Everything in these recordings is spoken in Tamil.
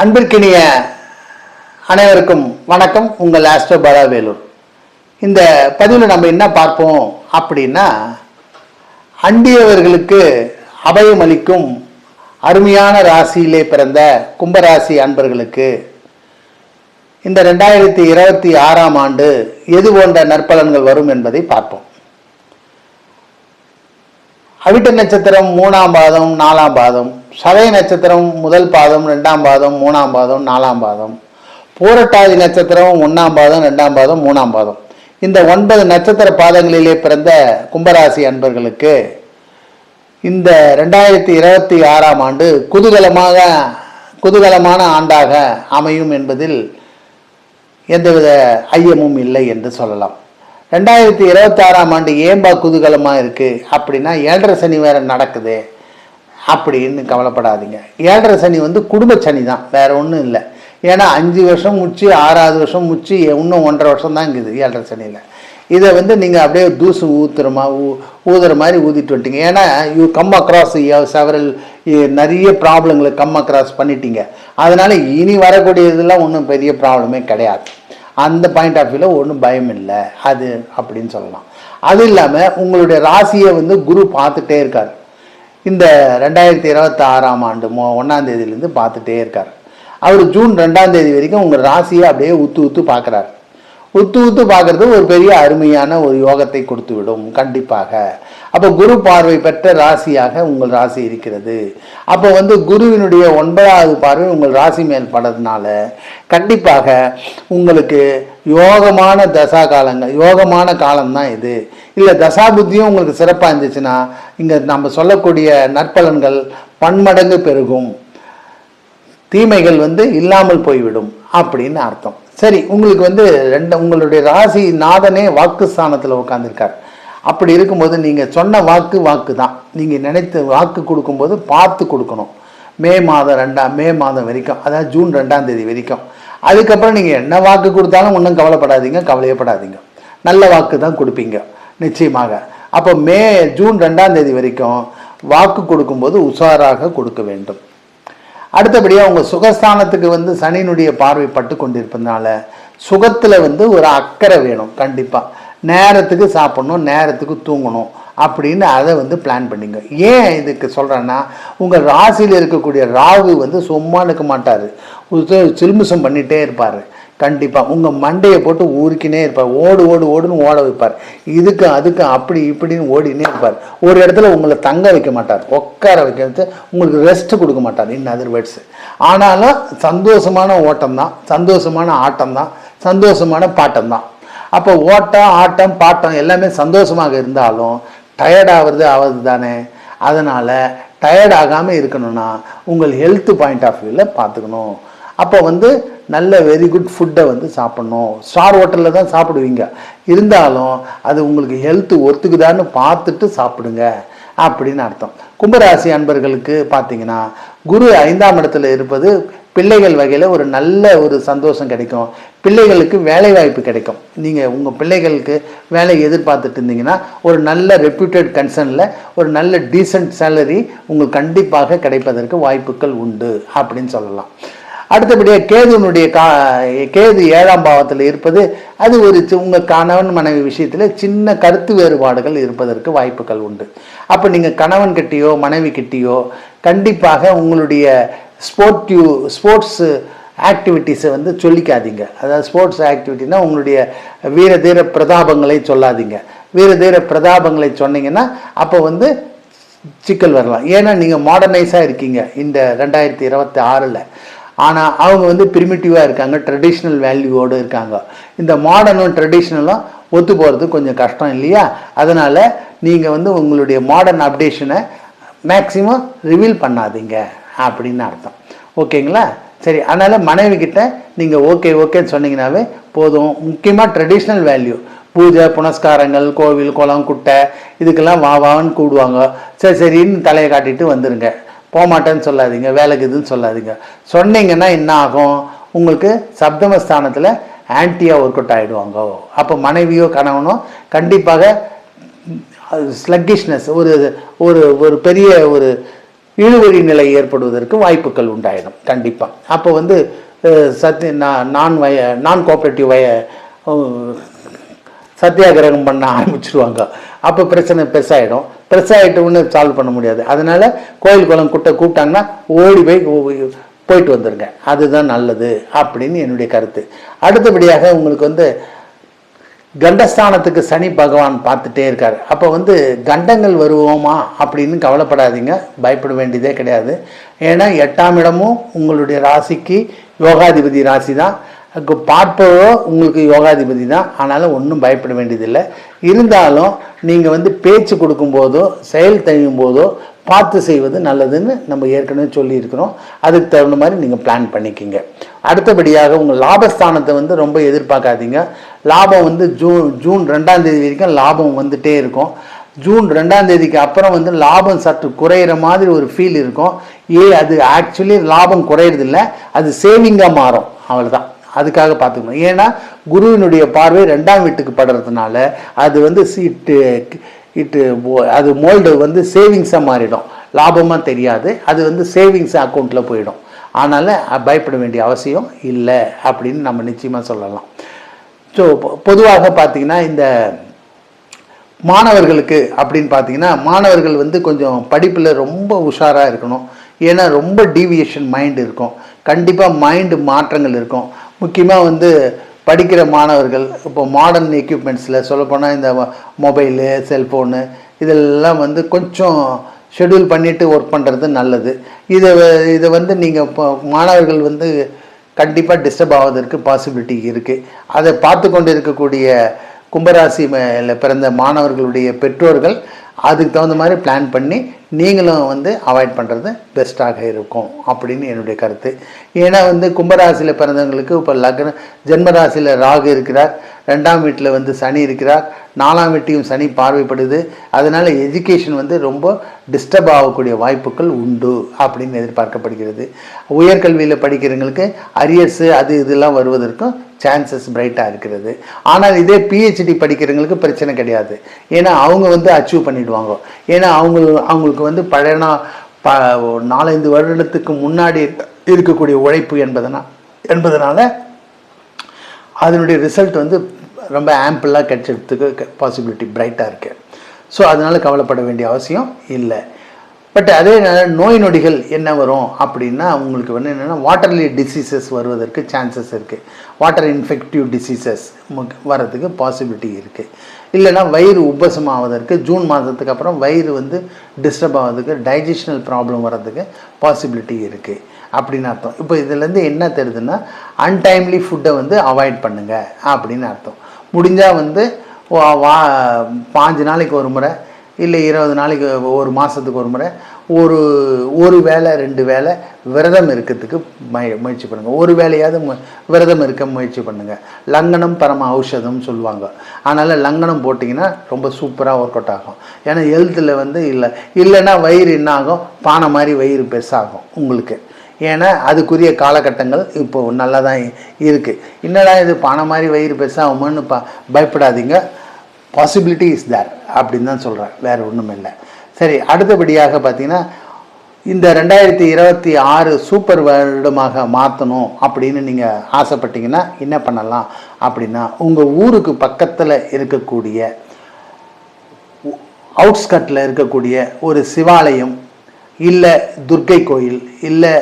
அன்பிற்கினிய அனைவருக்கும் வணக்கம். உங்கள் ஆஸ்ட்ரோ பாலா வேலூர். இந்த பதிவில் நம்ம என்ன பார்ப்போம் அப்படின்னா அண்டியவர்களுக்கு அபயம் அளிக்கும் அருமையான ராசியிலே பிறந்த கும்பராசி அன்பர்களுக்கு இந்த ரெண்டாயிரத்தி இருபத்தி ஆறாம் ஆண்டு எது போன்ற நற்பலன்கள் வரும் என்பதை பார்ப்போம். அவிட்ட நட்சத்திரம் மூணாம் பாதம் நாலாம் பாதம் சதய நட்சத்திரம் முதல் பாதம் ரெண்டாம் பாதம் மூணாம் பாதம் நாலாம் பாதம். பூரட்டாதி நட்சத்திரம் ஒன்றாம் பாதம் ரெண்டாம் பாதம் மூணாம் பாதம். இந்த ஒன்பது நட்சத்திர பாதங்களிலே பிறந்த கும்பராசி அன்பர்களுக்கு இந்த ரெண்டாயிரத்தி இருபத்தி ஆறாம் ஆண்டு குதூகலமாக குதூகலமான ஆண்டாக அமையும் என்பதில் எந்தவித ஐயமும் இல்லை என்று சொல்லலாம். ரெண்டாயிரத்தி இருபத்தாறாம் ஆண்டு ஏன்பா குதூகலமாக இருக்குது அப்படின்னா ஏழரை சனி வேறு நடக்குது. அப்படின்னு கவலைப்படாதீங்க. ஏழரை சனி வந்து குடும்ப சனி தான் வேறு ஒன்றும் இல்லை. ஏன்னா அஞ்சு வருஷம் முடிச்சு ஆறாவது வருஷம் முச்சு இன்னும் ஒன்றரை வருஷம் தான் இருக்குது ஏழரை சனியில். இதை வந்து நீங்கள் அப்படியே தூசு ஊத்துறமா ஊ ஊதுற மாதிரி ஊதிட்டு வந்துட்டீங்க. ஏன்னா யூ கம் அக்ராஸ் செவரல் நிறைய ப்ராப்ளங்களை கம் அக்ராஸ் பண்ணிட்டீங்க. அதனால் இனி வரக்கூடியதெல்லாம் ஒன்றும் பெரிய ப்ராப்ளமே கிடையாது. அந்த பாயிண்ட் ஆஃப் வியூவில் ஒன்றும் பயம் இல்லை. அது அப்படின்னு சொல்லலாம். அது இல்லாமல் உங்களுடைய ராசியை வந்து குரு பார்த்துட்டே இருக்கார். இந்த ரெண்டாயிரத்தி இருபத்தி ஆறாம் ஆண்டு மோ ஒன்றாம் தேதியிலேருந்து பார்த்துட்டே இருக்கார். அவர் ஜூன் ரெண்டாம் தேதி வரைக்கும் உங்கள் ராசியை அப்படியே உத்து உத்து பார்க்குறாரு. உத்து உத்து பார்க்குறது ஒரு பெரிய அருமையான ஒரு யோகத்தை கொடுத்து விடும் கண்டிப்பாக. அப்போ குரு பார்வை பெற்ற ராசியாக உங்கள் ராசி இருக்கிறது. அப்போ வந்து குருவினுடைய ஒன்பதாவது பார்வை உங்கள் ராசி மேல் படுறதுனால கண்டிப்பாக உங்களுக்கு யோகமான தசா காலங்கள் யோகமான காலம்தான் இது. இல்லை தசாபுத்தியும் உங்களுக்கு சிறப்பாக இருந்துச்சுன்னா இங்கே நம்ம சொல்லக்கூடிய நற்பலன்கள் பன்மடங்கு பெருகும். தீமைகள் வந்து இல்லாமல் போய்விடும் அப்படின்னு அர்த்தம். சரி உங்களுக்கு வந்து ரெண்டு உங்களுடைய ராசி நாதனே வாக்கு ஸ்தானத்தில் உட்காந்துருக்கார் அப்படி இருக்கும்போது நீங்கள் சொன்ன வாக்கு வாக்கு தான் நீங்கள் நினைத்து வாக்கு கொடுக்கும்போது பார்த்து கொடுக்கணும். மே மாதம் ரெண்டாம் மே மாதம் வரைக்கும் அதாவது ஜூன் ரெண்டாம் தேதி வரைக்கும். அதுக்கப்புறம் நீங்கள் என்ன வாக்கு கொடுத்தாலும் ஒன்றும் கவலைப்படாதீங்க கவலையப்படாதீங்க. நல்ல வாக்கு தான் கொடுப்பீங்க. நிச்சயமாக. அப்போ மே ஜூன் ரெண்டாம் தேதி வரைக்கும் வாக்கு கொடுக்கும்போது உஷாராக கொடுக்க வேண்டும். அடுத்தபடியாக உங்கள் சுகஸ்தானத்துக்கு வந்து சனியினுடைய பார்வை பட்டு கொண்டிருப்பதுனால சுகத்தில் வந்து ஒரு அக்கறை வேணும் கண்டிப்பாக நேரத்துக்கு சாப்பிடணும் நேரத்துக்கு தூங்கணும் அப்படின்னு அதை வந்து பிளான் பண்ணிங்க. ஏன் இதுக்கு சொல்கிறேன்னா உங்கள் ராசியில் இருக்கக்கூடிய ராகு வந்து சும்மா நிற்க மாட்டார். சிலுமிசம் பண்ணிகிட்டே இருப்பார். கண்டிப்பாக உங்கள் மண்டையை போட்டு ஊருக்கினே இருப்பார். ஓடு ஓடு ஓடுன்னு ஓட வைப்பார். இதுக்கு அதுக்கு அப்படி இப்படின்னு ஓடினே இருப்பார். ஒரு இடத்துல உங்களை தங்க வைக்க மாட்டார். உட்கார வைக்கிறது உங்களுக்கு ரெஸ்ட் கொடுக்க மாட்டார். இன் அதர் வேர்ட்ஸ் ஆனாலும் சந்தோஷமான ஓட்டம் தான். சந்தோஷமான ஆட்டம் தான். சந்தோஷமான பாட்டம் தான். அப்போ ஓட்டம் ஆட்டம் பாட்டம் எல்லாமே சந்தோஷமாக இருந்தாலும் டயர்ட் ஆகிறது ஆவது தானே. அதனால் டயர்டாகாமல் இருக்கணும்னா உங்கள் ஹெல்த் பாயிண்ட் ஆஃப் வியூவில் பார்த்துக்கணும். அப்போ வந்து நல்ல வெரி குட் ஃபுட்டை வந்து சாப்பிட்ணும். ஸ்டார் ஹோட்டலில் தான் சாப்பிடுவீங்க. இருந்தாலும் அது உங்களுக்கு ஹெல்த்து ஒத்துக்குதான்னு பார்த்துட்டு சாப்பிடுங்க. அப்படின்னு அர்த்தம். கும்பராசி அன்பர்களுக்கு பார்த்தீங்கன்னா குரு ஐந்தாம் இடத்துல இருப்பது பிள்ளைகள் வகையில் ஒரு நல்ல ஒரு சந்தோஷம் கிடைக்கும். பிள்ளைகளுக்கு வேலை வாய்ப்பு கிடைக்கும். நீங்கள் உங்கள் பிள்ளைகளுக்கு வேலை எதிர்பார்த்துட்டு இருந்தீங்கன்னா ஒரு நல்ல ரெப்யூட்டட் கன்சர்னில் ஒரு நல்ல டீசெண்ட் சேலரி உங்களுக்கு கண்டிப்பாக கிடைப்பதற்கு வாய்ப்புகள் உண்டு அப்படின்னு சொல்லலாம். அடுத்தபடியாக கேதுனுடைய கா கேது ஏழாம் பாவத்தில் இருப்பது அது ஒரு உங்கள் கணவன் மனைவி விஷயத்தில் சின்ன கருத்து வேறுபாடுகள் இருப்பதற்கு வாய்ப்புகள் உண்டு. அப்போ நீங்கள் கணவன் கிட்டேயோ மனைவி கிட்டேயோ கண்டிப்பாக உங்களுடைய ஸ்போர்ட்டிவ் ஸ்போர்ட்ஸு ஆக்டிவிட்டீஸை வந்து சொல்லிக்காதீங்க. அதாவது ஸ்போர்ட்ஸ் ஆக்டிவிட்டினா உங்களுடைய வீர தீர பிரதாபங்களை சொல்லாதீங்க. வீர தீர பிரதாபங்களை சொன்னீங்கன்னா அப்போ வந்து சிக்கல் வரலாம். ஏன்னா நீங்கள் மாடர்னைஸாக இருக்கீங்க. இந்த ரெண்டாயிரத்தி இருபத்தி ஆறில். ஆனால் அவங்க வந்து பிரிமிட்டிவாக இருக்காங்க ட்ரெடிஷ்னல் வேல்யூவோடு இருக்காங்க. இந்த மாடர்னும் ட்ரெடிஷ்னலும் ஒத்து போகிறது கொஞ்சம் கஷ்டம் இல்லையா? அதனால் நீங்கள் வந்து உங்களுடைய மாடர்ன் அப்டேஷனை மேக்சிமம் ரிவீல் பண்ணாதீங்க அப்படின்னு அர்த்தம். ஓகேங்களா? சரி அதனால் மனைவி கிட்ட நீங்கள் ஓகே ஓகேன்னு சொன்னீங்கன்னாவே போதும். முக்கியமாக ட்ரெடிஷ்னல் வேல்யூ பூஜை புனஸ்காரங்கள் கோவில் குளம் குட்டை இதுக்கெல்லாம் வா வான்னு கூடுவாங்க. சரி சரின்னு தலையை காட்டிட்டு வந்துடுங்க போகமாட்டேன்னு சொல்லாதீங்க வேலைக்கு இதுன்னு சொல்லாதீங்க. சொன்னீங்கன்னா என்ன ஆகும்? உங்களுக்கு சப்தமஸ்தானத்தில் ஆன்டியாக ஒர்க் அவுட் ஆகிடுவாங்க அப்போ மனைவியோ கணவனோ கண்டிப்பாக ஸ்லக்கிஷ்னஸ் ஒரு ஒரு ஒரு பெரிய ஒரு இழுவழி நிலை ஏற்படுவதற்கு வாய்ப்புகள் உண்டாயிடும் கண்டிப்பாக அப்போ வந்து அஹ், சத்தி நான் நான் வய நான் கோஆப்ரேட்டிவ் வய சத்தியாகிரகம் பண்ண ஆரம்பிச்சிருவாங்க. அப்போ பிரச்சனை பெருசாகிடும் பெருசாகிட்டோன்னு சால்வ் பண்ண முடியாது. அதனால் கோயில் குளம் குட்டை கூப்பிட்டாங்கன்னா ஓடி போய் போயிட்டு வந்துருங்க. அதுதான் நல்லது அப்படின்னு என்னுடைய கருத்து. அடுத்தபடியாக உங்களுக்கு வந்து கண்டஸ்தானத்துக்கு சனி பகவான் பார்த்துட்டே இருக்கார். அப்போ வந்து கண்டங்கள் வருவோமா அப்படின்னு கவலைப்படாதீங்க. பயப்பட வேண்டியதே கிடையாது. ஏன்னா எட்டாம் இடமும் உங்களுடைய ராசிக்கு யோகாதிபதி ராசி தான் அதுக்கு உங்களுக்கு யோகாதிபதி தான். ஆனாலும் ஒன்றும் பயப்பட வேண்டியதில்லை. இருந்தாலும் நீங்கள் வந்து பேச்சு கொடுக்கும்போதோ செயல் தெரியும் போதோ பார்த்து செய்வது நல்லதுன்னு நம்ம ஏற்கனவே சொல்லியிருக்கிறோம். அதுக்கு தகுந்த மாதிரி நீங்கள் பிளான் பண்ணிக்கிங்க. அடுத்தபடியாக உங்கள் லாபஸ்தானத்தை வந்து ரொம்ப எதிர்பார்க்காதீங்க. லாபம் வந்து ஜூன் ஜூன் ரெண்டாம் தேதி வரைக்கும் லாபம் வந்துட்டே இருக்கும். ஜூன் ரெண்டாம் தேதிக்கு அப்புறம் வந்து லாபம் சற்று குறையிற மாதிரி ஒரு ஃபீல் இருக்கும். ஏ அது ஆக்சுவலி லாபம் குறையிறதில்ல. அது சேவிங்காக மாறும். அவ்வளோதான் அதுக்காக பார்த்துக்கணும். ஏன்னா குருவினுடைய பார்வை ரெண்டாம் வீட்டுக்கு படுறதுனால அது வந்து இட்டு இட்டு அது மோல்டு வந்து சேவிங்ஸாக மாறிடும். லாபமாக தெரியாது. அது வந்து சேவிங்ஸ் அக்கௌண்ட்டில் போயிடும். அதனால் பயப்பட வேண்டிய அவசியம் இல்லை அப்படின்னு நம்ம நிச்சயமாக சொல்லலாம். ஸோ பொதுவாக பார்த்தீங்கன்னா இந்த மாணவர்களுக்கு அப்படின்னு பார்த்தீங்கன்னா மாணவர்கள் வந்து கொஞ்சம் படிப்பில் ரொம்ப உஷாராக இருக்கணும். ஏன்னா ரொம்ப டீவியேஷன் மைண்ட் இருக்கும். கண்டிப்பாக மைண்டு மாற்றங்கள் இருக்கும். முக்கியமாக வந்து படிக்கிற மாணவர்கள் இப்போ மாடர்ன் எக்யூப்மெண்ட்ஸில் சொல்லப்போனால் இந்த மொபைலு செல்ஃபோனு இதெல்லாம் வந்து கொஞ்சம் ஷெட்யூல் பண்ணிவிட்டு ஒர்க் பண்ணுறது நல்லது. இதை இதை வந்து நீங்கள் இப்போ மாணவர்கள் வந்து கண்டிப்பாக டிஸ்டர்ப் ஆவதற்கு பாசிபிலிட்டி இருக்குது அதை பார்த்து கொண்டு இருக்கக்கூடிய கும்பராசி மேல பிறந்த மாணவர்களுடைய பெற்றோர்கள் அதுக்கு தகுந்த மாதிரி பிளான் பண்ணி நீங்களும் வந்து அவாய்ட் பண்ணுறது பெஸ்ட்டாக இருக்கும் அப்படின்னு என்னுடைய கருத்து. ஏன்னா வந்து கும்பராசியில் பிறந்தவங்களுக்கு இப்போ லக்ன ஜென்மராசியில் ராகு இருக்கிறார் ரெண்டாம் வீட்டில் வந்து சனி இருக்கிறார் நாலாம் வீட்டையும் சனி பார்வைப்படுது. அதனால் எஜுகேஷன் வந்து ரொம்ப டிஸ்டர்ப் ஆகக்கூடிய வாய்ப்புகள் உண்டு அப்படின்னு எதிர்பார்க்கப்படுகிறது. உயர்கல்வியில் படிக்கிறவங்களுக்கு அரியர்ஸு அது இதெல்லாம் வருவதற்கும் சான்சஸ் பிரைட்டாக இருக்கிறது. ஆனால் இதே பிஹெச்டி படிக்கிறவங்களுக்கு பிரச்சனை கிடையாது. ஏன்னா அவங்க வந்து அச்சீவ் பண்ணிடுவாங்க. ஏன்னா அவங்க அவங்களுக்கு வந்து பழையனா ப நாலஞ்சு வருடத்துக்கு முன்னாடி இருக்கக்கூடிய உழைப்பு என்பதனா என்பதனால் அதனுடைய ரிசல்ட் வந்து ரொம்ப ஆம்பிளாக கிடைச்சதுக்கு பாசிபிலிட்டி பிரைட்டாக இருக்குது ஸோ அதனால் கவலைப்பட வேண்டிய அவசியம் இல்லை. பட் அதே நோய் நொடிகள் என்ன வரும் அப்படின்னா உங்களுக்கு வந்து என்னென்னா வாட்டர்லி டிசீசஸ் வருவதற்கு சான்சஸ் இருக்குது வாட்டர் இன்ஃபெக்டிவ் டிசீசஸ் வர்றதுக்கு பாசிபிலிட்டி இருக்குது இல்லைன்னா வயிறு உபசம் ஆவதற்கு ஜூன் மாதத்துக்கு அப்புறம் வயிறு வந்து டிஸ்டர்ப் ஆவதற்கு டைஜஷனல் ப்ராப்ளம் வர்றதுக்கு பாசிபிலிட்டி இருக்குது அப்படின்னு அர்த்தம். இப்போ இதுலேருந்து என்ன தெரியுதுன்னா அன்டைம்லி ஃபுட்டை வந்து அவாய்ட் பண்ணுங்கள் அப்படின்னு அர்த்தம். முடிஞ்சால் வந்து வா பாஞ்சு நாளைக்கு ஒரு முறை இல்லை இருபது நாளைக்கு ஒரு மாதத்துக்கு ஒரு முறை. ஒரு ஒரு வேளை ரெண்டு வேளை விரதம் இருக்கிறதுக்கு முய முயற்சி பண்ணுங்கள் ஒரு வேலையாவது விரதம் இருக்க முயற்சி பண்ணுங்கள் லங்கனம் பரம ஔஷதம்னு சொல்லுவாங்க. அதனால் லங்கனம் போட்டிங்கன்னா ரொம்ப சூப்பராக ஒர்க் அவுட் ஆகும். ஏன்னா ஹெல்த்தில் வந்து இல்லை இல்லைன்னா வயிறு என்ன ஆகும்? பானை மாதிரி வயிறு பெருசாகும் உங்களுக்கு. ஏன்னா அதுக்குரிய காலகட்டங்கள் இப்போ நல்லா தான் இருக்குது என்னடா இது பானை மாதிரி வயிறு பெருசாகுமான்னு பா பயப்படாதீங்க. பாசிபிலிட்டி இஸ் தேர் அப்படின்னு தான் சொல்கிறேன் வேறு ஒன்றும் இல்லை. சரி அடுத்தபடியாக பார்த்தீங்கன்னா இந்த ரெண்டாயிரத்தி இருபத்தி ஆறு சூப்பர் வருடமாக மாற்றணும் அப்படின்னு நீங்கள் ஆசைப்பட்டீங்கன்னா என்ன பண்ணலாம் அப்படின்னா உங்கள் ஊருக்கு பக்கத்தில் இருக்கக்கூடிய அவுட்ஸ்கட்டில் இருக்கக்கூடிய ஒரு சிவாலயம் இல்லை துர்க்கை கோயில் இல்லை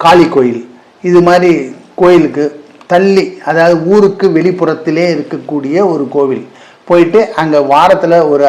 காளி கோயில் இது மாதிரி கோயிலுக்கு தள்ளி அதாவது ஊருக்கு வெளிப்புறத்திலே இருக்கக்கூடிய ஒரு கோவில். போயிட்டு அங்கே வாரத்தில் ஒரு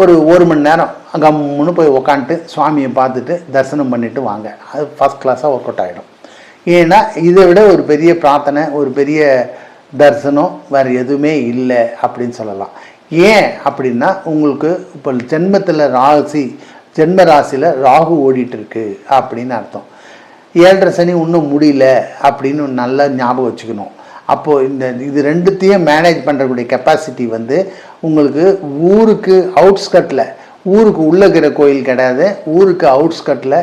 ஒரு ஒரு மணி நேரம் கம்முன்னு போய் உக்காந்துட்டு சுவாமியை பார்த்துட்டு தரிசனம் பண்ணிட்டு வாங்க. அது ஃபஸ்ட் கிளாஸாக ஒர்க் அவுட் ஆகிடும் ஏன்னா இதை விட ஒரு பெரிய பிரார்த்தனை ஒரு பெரிய தரிசனம் வேறு எதுவுமே இல்லை அப்படின்னு சொல்லலாம். ஏன் அப்படின்னா உங்களுக்கு இப்போ ஜென்மத்தில் ராசி ஜென்ம ராசியில் ராகு ஓடிட்டு இருக்கு அப்படின்னு அர்த்தம். ஏழரை சனி இன்னும் முடியல அப்படின்னு நல்லா ஞாபகம் வச்சுக்கணும். அப்போது இந்த இது ரெண்டுத்தையும் மேனேஜ் பண்ணுறக்கூடிய கெப்பாசிட்டி வந்து உங்களுக்கு ஊருக்கு அவுட்ஸ்கட்டில் ஊருக்கு உள்ளே இருக்கிற கோயில் கிடையாது ஊருக்கு அவுட்ஸ்கட்டில்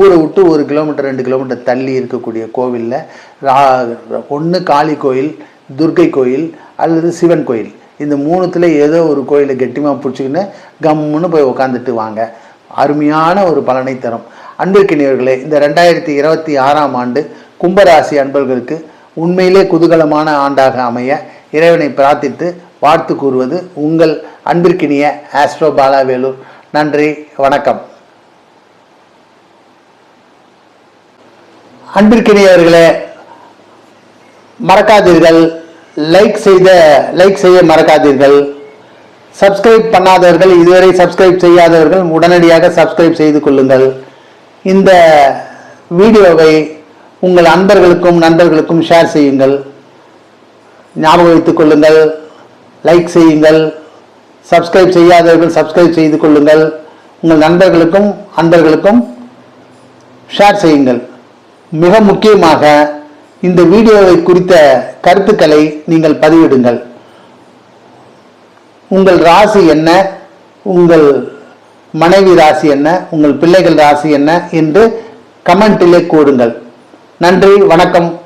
ஊரை விட்டு ஒரு கிலோமீட்டர் ரெண்டு கிலோமீட்டர் தள்ளி இருக்கக்கூடிய கோவிலில் ரா ஒன்று காளி கோயில் துர்க்கை கோயில் அல்லது சிவன் கோயில். இந்த மூணுத்தில் ஏதோ ஒரு கோயிலை கெட்டிமாக பிடிச்சிக்கின்னு கம்முன்னு போய் உட்காந்துட்டு வாங்க. அருமையான ஒரு பலனை தரும். அன்பிற்கினியவர்களே இந்த ரெண்டாயிரத்தி இருபத்தி ஆறாம் ஆண்டு கும்பராசி அன்பர்களுக்கு உண்மையிலே குதூகலமான ஆண்டாக அமைய இறைவனை பிரார்த்தித்து வாழ்த்து கூறுவது உங்கள் அன்பிற்கினிய ஆஸ்ட்ரோ பாலாவேலூர். நன்றி வணக்கம். அன்பிற்கினியவர்களே மறக்காதீர்கள். லைக் செய்த லைக் செய்ய மறக்காதீர்கள். சப்ஸ்கிரைப் பண்ணாதவர்கள் இதுவரை சப்ஸ்கிரைப் செய்யாதவர்கள் உடனடியாக சப்ஸ்கிரைப் செய்து கொள்ளுங்கள். இந்த வீடியோவை உங்கள் அன்பர்களுக்கும் நண்பர்களுக்கும் ஷேர் செய்யுங்கள். ஞாபகம் வைத்துக் கொள்ளுங்கள். லைக் செய்யுங்கள். சப்ஸ்கிரைப் செய்யாதவர்கள் சப்ஸ்கிரைப் செய்து கொள்ளுங்கள். உங்கள் நண்பர்களுக்கும் அன்பர்களுக்கும் ஷேர் செய்யுங்கள். மிக முக்கியமாக இந்த வீடியோவை குறித்த கருத்துக்களை நீங்கள் பதிவிடுங்கள். உங்கள் ராசி என்ன? உங்கள் மனைவி ராசி என்ன? உங்கள் பிள்ளைகள் ராசி என்ன? என்று கமெண்டிலே கூறுங்கள். நன்றி வணக்கம்.